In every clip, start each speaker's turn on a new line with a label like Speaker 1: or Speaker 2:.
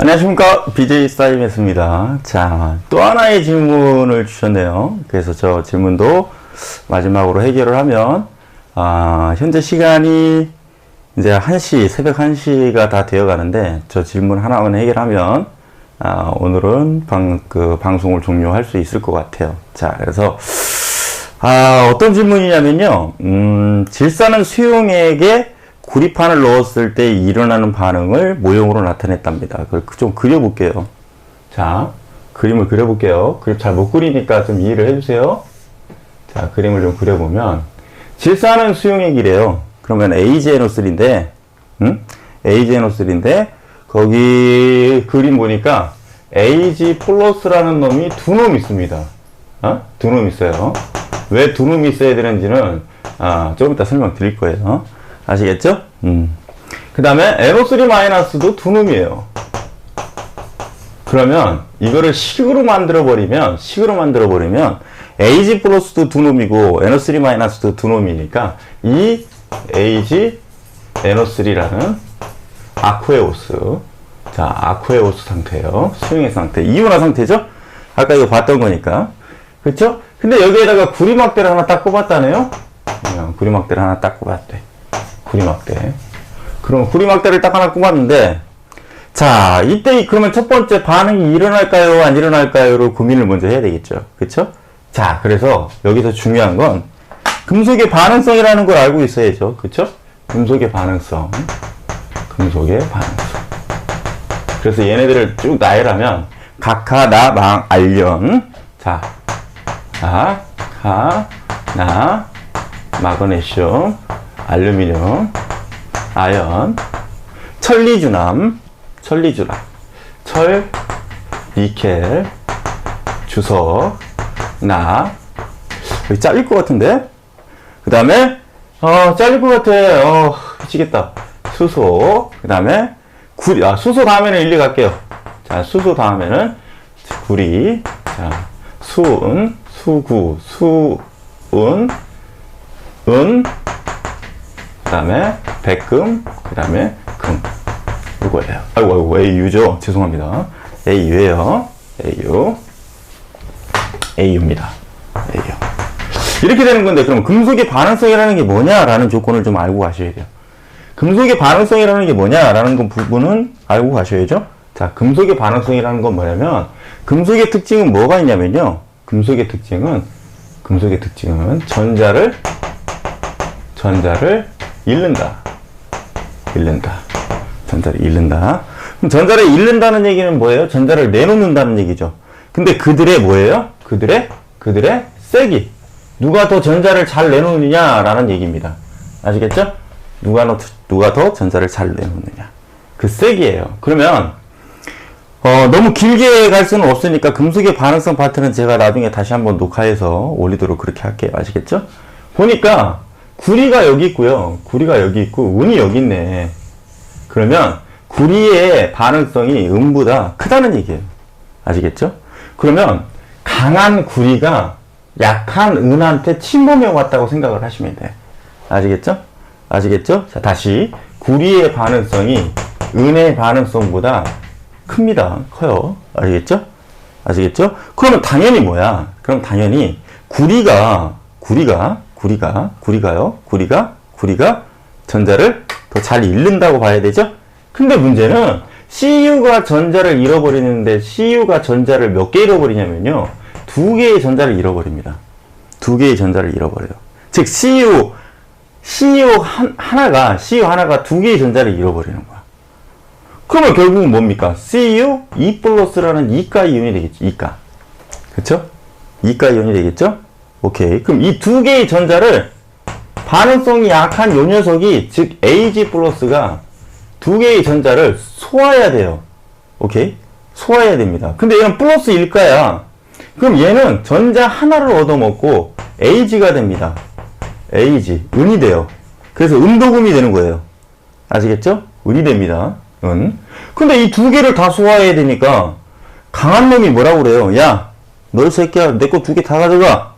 Speaker 1: 안녕하십니까. BJ 사이메스입니다. 자, 또 하나의 질문을 주셨네요. 그래서 저 질문도 마지막으로 해결을 하면, 아, 현재 시간이 이제 1시, 새벽 1시가 다 되어 가는데, 저 질문 하나만 해결하면, 아, 오늘은 방, 그, 방송을 종료할 수 있을 것 같아요. 자, 그래서, 아, 어떤 질문이냐면요. 음, 질산은 수용액에 구리판을 넣었을 때 일어나는 반응을 모형으로 나타냈답니다. 그걸 좀 그려볼게요. 자, 그림을 그려볼게요. 그림 잘 못 그리니까 좀 이해를 해주세요. 자, 그림을 좀 그려보면, 질산은 수용액이래요. 그러면 AgNO3인데, 응? AgNO3인데, 거기 그림 보니까 Ag 플러스라는 놈이 두 놈 있습니다. 어? 두놈 있어요. 왜 두 놈이 있어야 되는지는, 아, 조금 이따 설명 드릴 거예요. 아시겠죠? 음. 그 다음에 NO3-도 두 놈이에요. 그러면 이거를 식으로 만들어 버리면 식으로 만들어 버리면 AG 플러스도 두 놈이고 NO3 마이너스도 두 놈이니까 이 AG NO3라는 아쿠에오스. 자 아쿠에오스 상태예요. 수용의 상태. 이온화 상태죠? 아까 이거 봤던 거니까. 그렇죠 근데 여기에다가 구리막대를 하나 딱 꼽았다네요? 구리막대를 하나 딱 꼽았대 구리막대 그럼 구리막대를 딱 하나 꼽았는데 자, 이때 그러면 첫 번째 반응이 일어날까요, 안 일어날까요로 고민을 먼저 해야 되겠죠. 그쵸? 자, 그래서 여기서 중요한 건 금속의 반응성이라는 걸 알고 있어야죠. 그쵸? 금속의 반응성. 금속의 반응성. 그래서 얘네들을 쭉 나열하면 각하, 나, 망, 알련. 자, 아, 가, 나, 마그네슘, 알루미늄, 아연, 천리주남, 천리주라, 철, 니켈, 주석, 나, 여기 잘릴 것 같은데? 그 다음에, 어, 잘릴 것 같아. 어, 미치겠다. 수소, 그 다음에, 구리, 아, 수소 다음에는 일리 갈게요. 자, 수소 다음에는 구리, 자, 수은, 수구, 수은, 은, 그 다음에 백금, 그 다음에 금. 이거예요. 아이고, 아이고, AU죠. 죄송합니다. AU예요. AU. AU입니다. AU. 이렇게 되는 건데, 그럼 금속의 반응성이라는 게 뭐냐라는 조건을 좀 알고 가셔야 돼요. 금속의 반응성이라는 게 뭐냐라는 그 부분은 알고 가셔야죠. 자, 금속의 반응성이라는 건 뭐냐면, 금속의 특징은 뭐가 있냐면요. 금속의 특징은, 금속의 특징은 전자를, 전자를 잃는다. 잃는다. 전자를 잃는다. 그럼 전자를 잃는다는 얘기는 뭐예요? 전자를 내놓는다는 얘기죠. 근데 그들의 뭐예요? 그들의 그들의 세기. 누가 더 전자를 잘 내놓느냐라는 얘기입니다. 아시겠죠? 누가 더, 누가 더 전자를 잘 내놓느냐. 그 세기예요. 그러면 어, 너무 길게 갈 수는 없으니까 금속의 반응성 파트는 제가 나중에 다시 한번 녹화해서 올리도록 그렇게 할게요. 아시겠죠? 보니까 구리가 여기 있고요. 구리가 여기 있고 운이 여기 있네. 그러면 구리의 반응성이 음보다 크다는 얘기예요. 아시겠죠? 그러면 강한 구리가 약한 은한테 침범해 왔다고 생각을 하시면 돼. 아시겠죠? 아시겠죠? 자, 다시 구리의 반응성이 은의 반응성보다 큽니다. 커요. 아시겠죠? 아시겠죠? 그러면 당연히 뭐야? 그럼 당연히 구리가 구리가 구리가 구리가요. 구리가 구리가 전자를 더 잘 잃는다고 봐야 되죠? 근데 문제는 CU가 전자를 잃어버리는데 CU가 전자를 몇 개 잃어버리냐면요. 두 개의 전자를 잃어버립니다. 두 개의 전자를 잃어버려요. 즉 CU CU 한, 하나가 CU 하나가 두 개의 전자를 잃어버리는 거야. 그러면 결국은 뭡니까? CU 2 플러스라는 이가 이온이 되겠죠. 이가. 그렇죠? 이가 이온이 되겠죠? 오케이. 그럼 이 두 개의 전자를 반응성이 약한 요 녀석이 즉 Ag 플러스가 두 개의 전자를 소화해야 돼요. 오케이? 소화해야 됩니다. 근데 얘는 플러스 일가야. 그럼 얘는 전자 하나를 얻어먹고 Ag가 됩니다. Ag. 은이 돼요. 그래서 은도금이 되는 거예요. 아시겠죠? 은이 됩니다. 은. 근데 이 두 개를 다 소화해야 되니까 강한 놈이 뭐라고 그래요? 야, 너 새끼야, 내 거 두 개 다 가져가.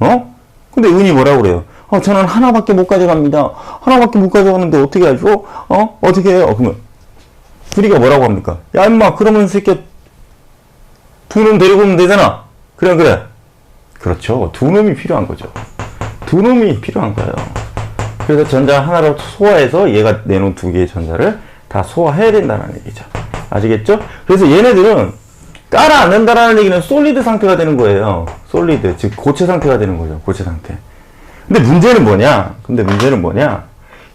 Speaker 1: 어? 근데 은이 뭐라고 그래요? 어, 저는 하나밖에 못 가져갑니다. 하나밖에 못 가져가는데 어떻게 하죠? 어? 어떻게 해요? 그러면 구리가 뭐라고 합니까? 야, 임마, 그러면 새끼 두 놈 데리고 오면 되잖아. 그래, 그래. 그렇죠. 두 놈이 필요한 거죠. 두 놈이 필요한 거예요. 그래서 전자 하나로 소화해서 얘가 내놓은 두 개의 전자를 다 소화해야 된다는 얘기죠. 아시겠죠? 그래서 얘네들은 깔아 앉는다라는 얘기는 솔리드 상태가 되는 거예요. 솔리드, 즉 고체 상태가 되는 거죠. 고체 상태. 근데 문제는 뭐냐? 근데 문제는 뭐냐?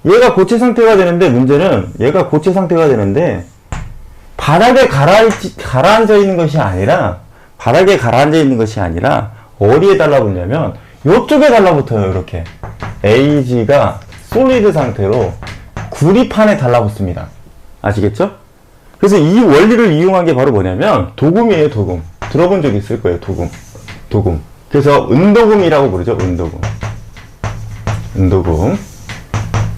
Speaker 1: 얘가 고체 상태가 되는데 문제는 얘가 고체 상태가 되는데 바닥에 가라앉, 가라앉아 있는 것이 아니라 바닥에 가라앉아 있는 것이 아니라 어디에 달라붙냐면 요쪽에 달라붙어요. 이렇게 AG가 솔리드 상태로 구리판에 달라붙습니다. 아시겠죠? 그래서 이 원리를 이용한 게 바로 뭐냐면 도금이에요. 도금. 들어본 적 있을 거예요. 도금. 도금. 그래서 은도금이라고 부르죠. 은도금. 은도금.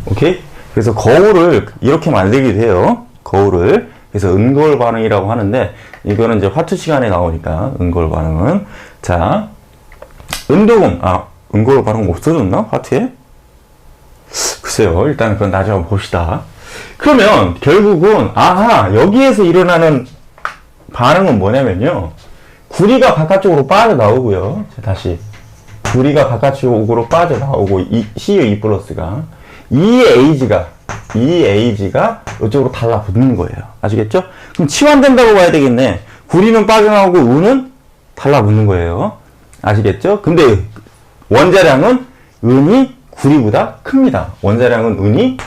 Speaker 1: 오케이? 그래서 거울을 이렇게 만들기도 해요. 거울을. 그래서 은거울 반응이라고 하는데 이거는 이제 화투 시간에 나오니까 은거울 반응은 자 은도금 아 은거울 반응 없어졌나 화투에? 글쎄요. 일단 그건 나중에 봅시다. 그러면 결국은 아하 여기에서 일어나는 반응은 뭐냐면요. 구리가 바깥쪽으로 빠져나오고요. 자, 다시 구리가 바깥쪽으로 빠져나오고 이 CU2 플러스가 이 에이지가 이 에이지가 이쪽으로 달라붙는 거예요. 아시겠죠? 그럼 치환된다고 봐야 되겠네. 구리는 빠져나오고 우는 달라붙는 거예요. 아시겠죠? 근데 원자량은 은이 구리보다 큽니다. 원자량은 은이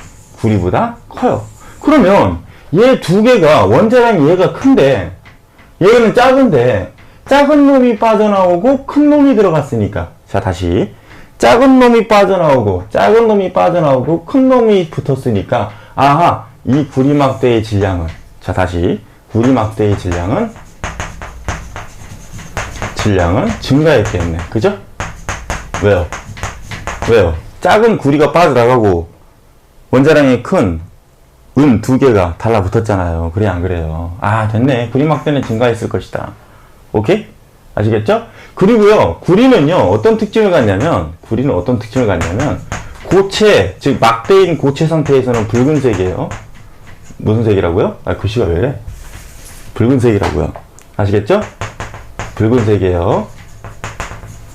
Speaker 1: 구리보다 커요. 그러면 얘 두 개가 원자량이 얘가 큰데 얘는 작은데 작은 놈이 빠져나오고 큰 놈이 들어갔으니까 자 다시 작은 놈이 빠져나오고 작은 놈이 빠져나오고 큰 놈이 붙었으니까 아하 이 구리막대의 질량은 자 다시 구리막대의 질량은 질량은 증가했겠네 그죠? 왜요? 왜요? 작은 구리가 빠져나가고 원자량이 큰 은 두 개가 달라붙었잖아요. 그래 안 그래요? 아 됐네. 구리막대는 증가했을 것이다. 오케이? 아시겠죠? 그리고요, 구리는요, 어떤 특징을 갖냐면, 구리는 어떤 특징을 갖냐면, 고체, 즉, 막대인 고체 상태에서는 붉은색이에요. 무슨 색이라고요? 아, 글씨가 왜 이래? 붉은색이라고요. 아시겠죠? 붉은색이에요.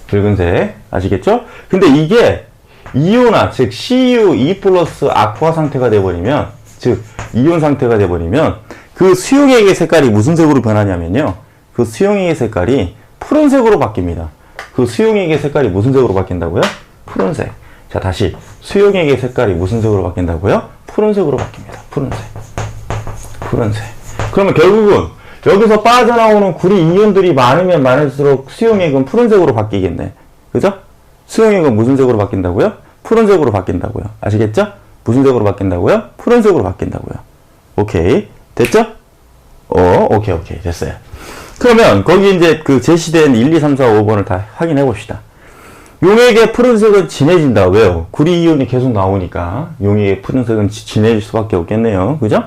Speaker 1: 붉은색. 아시겠죠? 근데 이게, 이온화, 즉, CU2 플러스 아쿠아 상태가 돼버리면, 즉, 이온 상태가 돼버리면, 그 수용액의 색깔이 무슨 색으로 변하냐면요. 그 수용액의 색깔이 푸른색으로 바뀝니다. 그 수용액의 색깔이 무슨 색으로 바뀐다고요? 푸른색. 자, 다시. 수용액의 색깔이 무슨 색으로 바뀐다고요? 푸른색으로 바뀝니다. 푸른색. 푸른색. 그러면 결국은 여기서 빠져나오는 구리 이온들이 많으면 많을수록 수용액은 푸른색으로 바뀌겠네. 그죠? 수용액은 무슨 색으로 바뀐다고요? 푸른색으로 바뀐다고요. 아시겠죠? 무슨 색으로 바뀐다고요? 푸른색으로 바뀐다고요. 오케이. 됐죠? 어, 오케이, 오케이. 됐어요. 그러면 거기 이제 그 제시된 1, 2, 3, 4, 5번을 다 확인해 봅시다. 용액의 푸른색은 진해진다. 왜요? 구리 이온이 계속 나오니까 용액의 푸른색은 지- 진해질 수밖에 없겠네요. 그죠?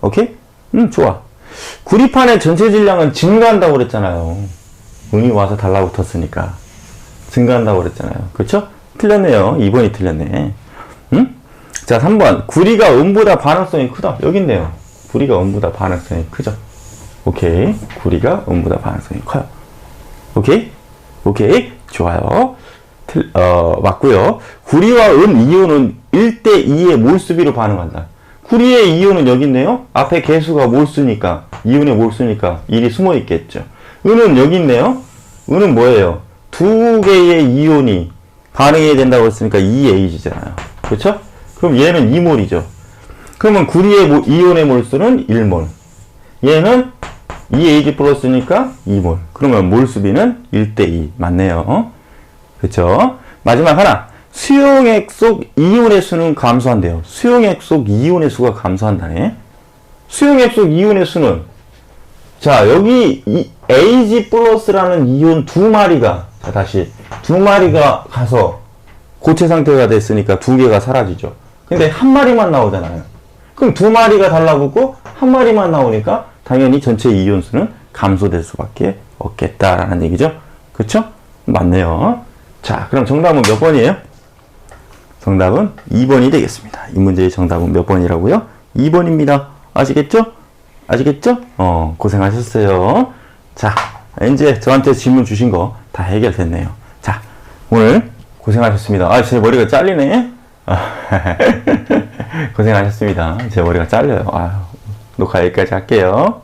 Speaker 1: 오케이? 음, 좋아. 구리판의 전체 질량은 증가한다고 그랬잖아요. 운이 와서 달라붙었으니까. 증가한다고 그랬잖아요. 그쵸? 틀렸네요. 2번이 틀렸네. 응? 자, 3번. 구리가 음보다 반응성이 크다. 여기 있네요. 구리가 음보다 반응성이 크죠. 오케이. 구리가 음보다 반응성이 커요. 오케이? 오케이. 좋아요. 틀, 어, 맞고요 구리와 은 이온은 1대2의 몰수비로 반응한다. 구리의 이온은 여기 있네요. 앞에 개수가 몰수니까, 이온의 몰수니까 1이 숨어 있겠죠. 은은 여기 있네요. 은은 뭐예요? 두 개의 이온이 반응해야 된다고 했으니까 2H잖아요. 그렇죠? 그럼 얘는 2몰이죠. 그러면 구리의 몰- 이온의 몰수는 1몰. 얘는 2H 플러스니까 2몰. 그러면 몰수비는 1대2. 맞네요. 어? 그쵸? 마지막 하나. 수용액 속 이온의 수는 감소한대요. 수용액 속 이온의 수가 감소한다네. 수용액 속 이온의 수는 자 여기 이 Ag 플러스라는 이온 두 마리가 자 다시 두 마리가 가서 고체 상태가 됐으니까 두 개가 사라지죠. 근데 한 마리만 나오잖아요. 그럼 두 마리가 달라붙고 한 마리만 나오니까 당연히 전체 이온 수는 감소될 수밖에 없겠다라는 얘기죠. 그쵸? 맞네요. 자, 그럼 정답은 몇 번이에요? 정답은 2번이 되겠습니다. 이 문제의 정답은 몇 번이라고요? 2번입니다. 아시겠죠? 아시겠죠? 어, 고생하셨어요. 자, 이제 저한테 질문 주신 거 다 해결됐네요. 자, 오늘 고생하셨습니다. 아, 제 머리가 잘리네? 아, 고생하셨습니다. 제 머리가 잘려요. 아유, 녹화 여기까지 할게요.